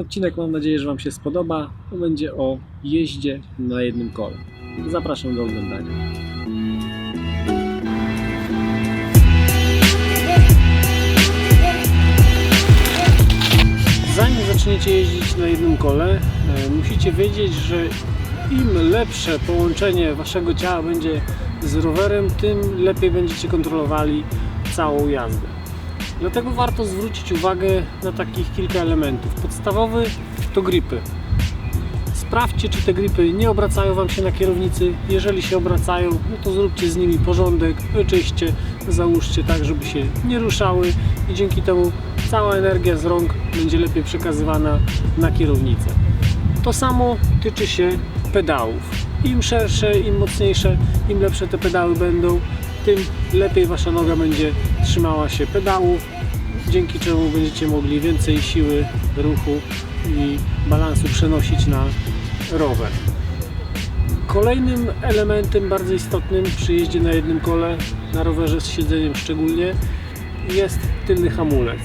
Odcinek mam nadzieję, że Wam się spodoba. To będzie o jeździe na jednym kole. Zapraszam do oglądania. Zanim zaczniecie jeździć na jednym kole, e, musicie wiedzieć, że im lepsze połączenie Waszego ciała będzie z rowerem, tym lepiej będziecie kontrolowali całą jazdę. Dlatego warto zwrócić uwagę na takich kilka elementów. Podstawowy to gripy. Sprawdźcie, czy te gripy nie obracają Wam się na kierownicy. Jeżeli się obracają, no to zróbcie z nimi porządek, wyczyście, załóżcie tak, żeby się nie ruszały i dzięki temu cała energia z rąk będzie lepiej przekazywana na kierownicę. To samo tyczy się pedałów. Im szersze, im mocniejsze, im lepsze te pedały będą, tym lepiej Wasza noga będzie trzymała się pedałów, dzięki czemu będziecie mogli więcej siły, ruchu i balansu przenosić na rower. Kolejnym elementem bardzo istotnym przy jeździe na jednym kole, na rowerze z siedzeniem szczególnie, jest tylny hamulec.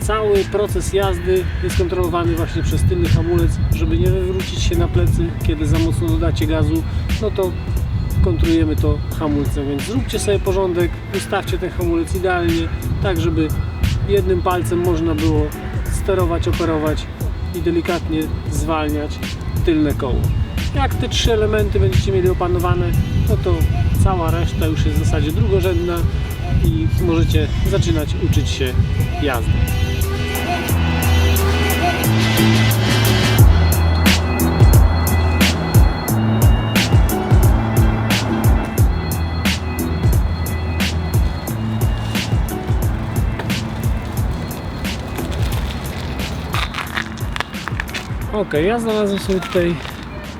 Cały proces jazdy jest kontrolowany właśnie przez tylny hamulec, żeby nie wywrócić się na plecy, kiedy za mocno dodacie gazu, no to kontrolujemy to hamulcem, więc zróbcie sobie porządek, ustawcie ten hamulec idealnie, tak żeby jednym palcem można było sterować, operować i delikatnie zwalniać tylne koło. Jak te trzy elementy będziecie mieli opanowane, no to cała reszta już jest w zasadzie drugorzędna i możecie zaczynać uczyć się jazdy. Ok, ja znalazłem sobie tutaj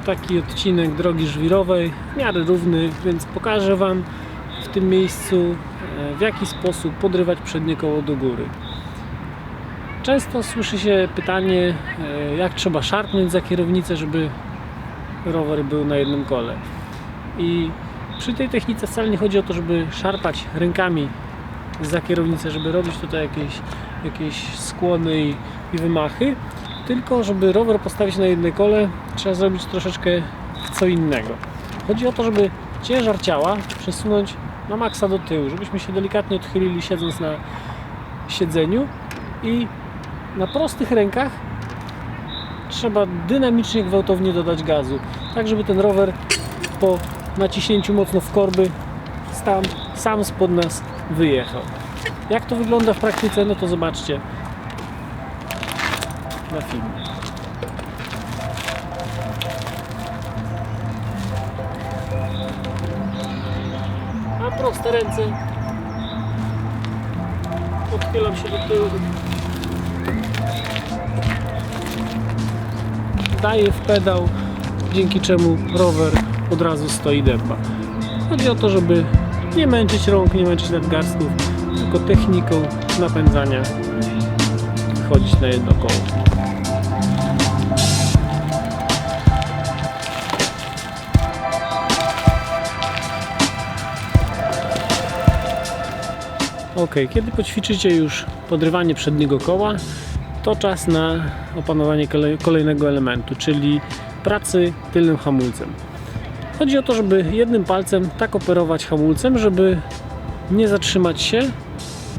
taki odcinek drogi żwirowej, w miarę równy, więc pokażę Wam w tym miejscu e, w jaki sposób podrywać przednie koło do góry. Często słyszy się pytanie, e, jak trzeba szarpnąć za kierownicę, żeby rower był na jednym kole. I przy tej technice wcale nie chodzi o to, żeby szarpać rękami za kierownicę, żeby robić tutaj jakieś, jakieś skłony i, i wymachy, tylko żeby rower postawić na jednej kole, trzeba zrobić troszeczkę co innego. Chodzi o to, żeby ciężar ciała przesunąć na maksa do tyłu, żebyśmy się delikatnie odchylili siedząc na siedzeniu i na prostych rękach trzeba dynamicznie, gwałtownie dodać gazu, tak żeby ten rower po naciśnięciu mocno w korby sam, sam spod nas wyjechał. Jak to wygląda w praktyce, no to zobaczcie filmie. A proste ręce. Odchylam się do tyłu. Daję w pedał, dzięki czemu rower od razu stoi dęba. Chodzi o to, żeby nie męczyć rąk, nie męczyć nadgarstków, tylko techniką napędzania chodzić na jedno koło. Ok, kiedy poćwiczycie już podrywanie przedniego koła, to czas na opanowanie kolej- kolejnego elementu, czyli pracy tylnym hamulcem. Chodzi o to, żeby jednym palcem tak operować hamulcem, żeby nie zatrzymać się,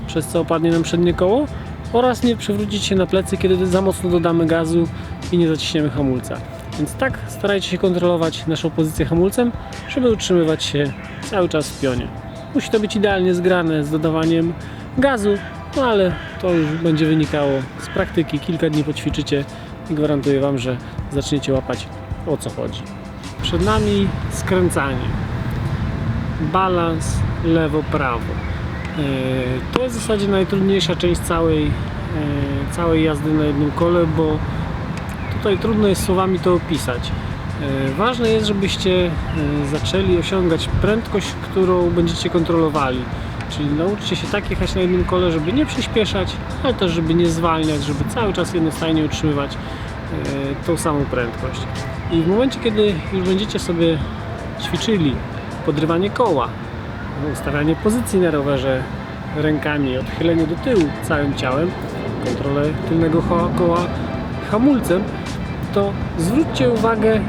przez co opadnie nam przednie koło oraz nie przewrócić się na plecy, kiedy za mocno dodamy gazu i nie zaciśniemy hamulca. Więc tak starajcie się kontrolować naszą pozycję hamulcem, żeby utrzymywać się cały czas w pionie. Musi to być idealnie zgrane z dodawaniem gazu, no ale to już będzie wynikało z praktyki. Kilka dni poćwiczycie i gwarantuję Wam, że zaczniecie łapać o co chodzi. Przed nami skręcanie. Balans lewo-prawo. E, To jest w zasadzie najtrudniejsza część całej, e, całej jazdy na jednym kole, bo tutaj trudno jest słowami to opisać. E, Ważne jest, żebyście e, zaczęli osiągać prędkość, którą będziecie kontrolowali. Czyli nauczcie się tak jechać na jednym kole, żeby nie przyspieszać, ale też żeby nie zwalniać, żeby cały czas jednostajnie utrzymywać e, tą samą prędkość. I w momencie, kiedy już będziecie sobie ćwiczyli podrywanie koła, ustawianie pozycji na rowerze rękami, odchylenie do tyłu całym ciałem, kontrolę tylnego koła, hamulcem, to zwróćcie uwagę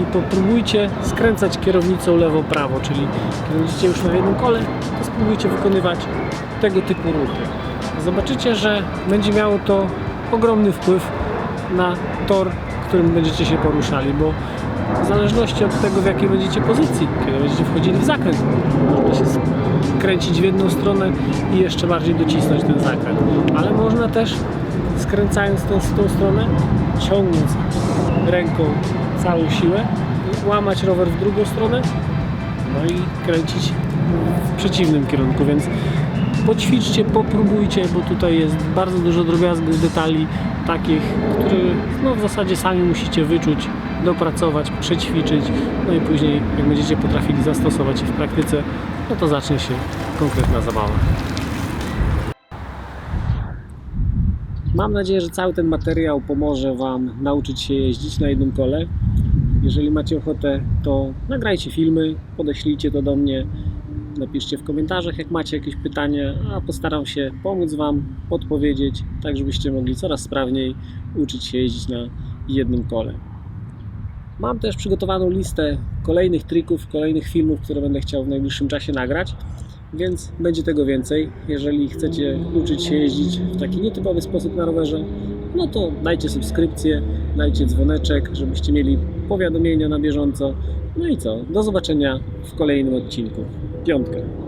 i popróbujcie skręcać kierownicą lewo-prawo, czyli kiedy będziecie już na jednym kole, to spróbujcie wykonywać tego typu ruchy. Zobaczycie, że będzie miało to ogromny wpływ na tor, którym będziecie się poruszali, bo w zależności od tego, w jakiej będziecie pozycji, kiedy będziecie wchodzili w zakręt, można się skręcić w jedną stronę i jeszcze bardziej docisnąć ten zakręt. Ale można też skręcając tą, tą stronę, ciągnąc ręką całą siłę, łamać rower w drugą stronę, no i kręcić w przeciwnym kierunku, więc poćwiczcie, popróbujcie, bo tutaj jest bardzo dużo drobiazgów, detali takich, które no, w zasadzie sami musicie wyczuć, dopracować, przećwiczyć, no i później jak będziecie potrafili zastosować je w praktyce, no to zacznie się konkretna zabawa. Mam nadzieję, że cały ten materiał pomoże Wam nauczyć się jeździć na jednym kole. Jeżeli macie ochotę, to nagrajcie filmy, podeślijcie to do mnie, napiszcie w komentarzach, jak macie jakieś pytania, a postaram się pomóc Wam, podpowiedzieć, tak żebyście mogli coraz sprawniej uczyć się jeździć na jednym kole. Mam też przygotowaną listę kolejnych trików, kolejnych filmów, które będę chciał w najbliższym czasie nagrać, więc będzie tego więcej. Jeżeli chcecie uczyć się jeździć w taki nietypowy sposób na rowerze, no to dajcie subskrypcję, dajcie dzwoneczek, żebyście mieli powiadomienia na bieżąco. No i co? Do zobaczenia w kolejnym odcinku. Piątka.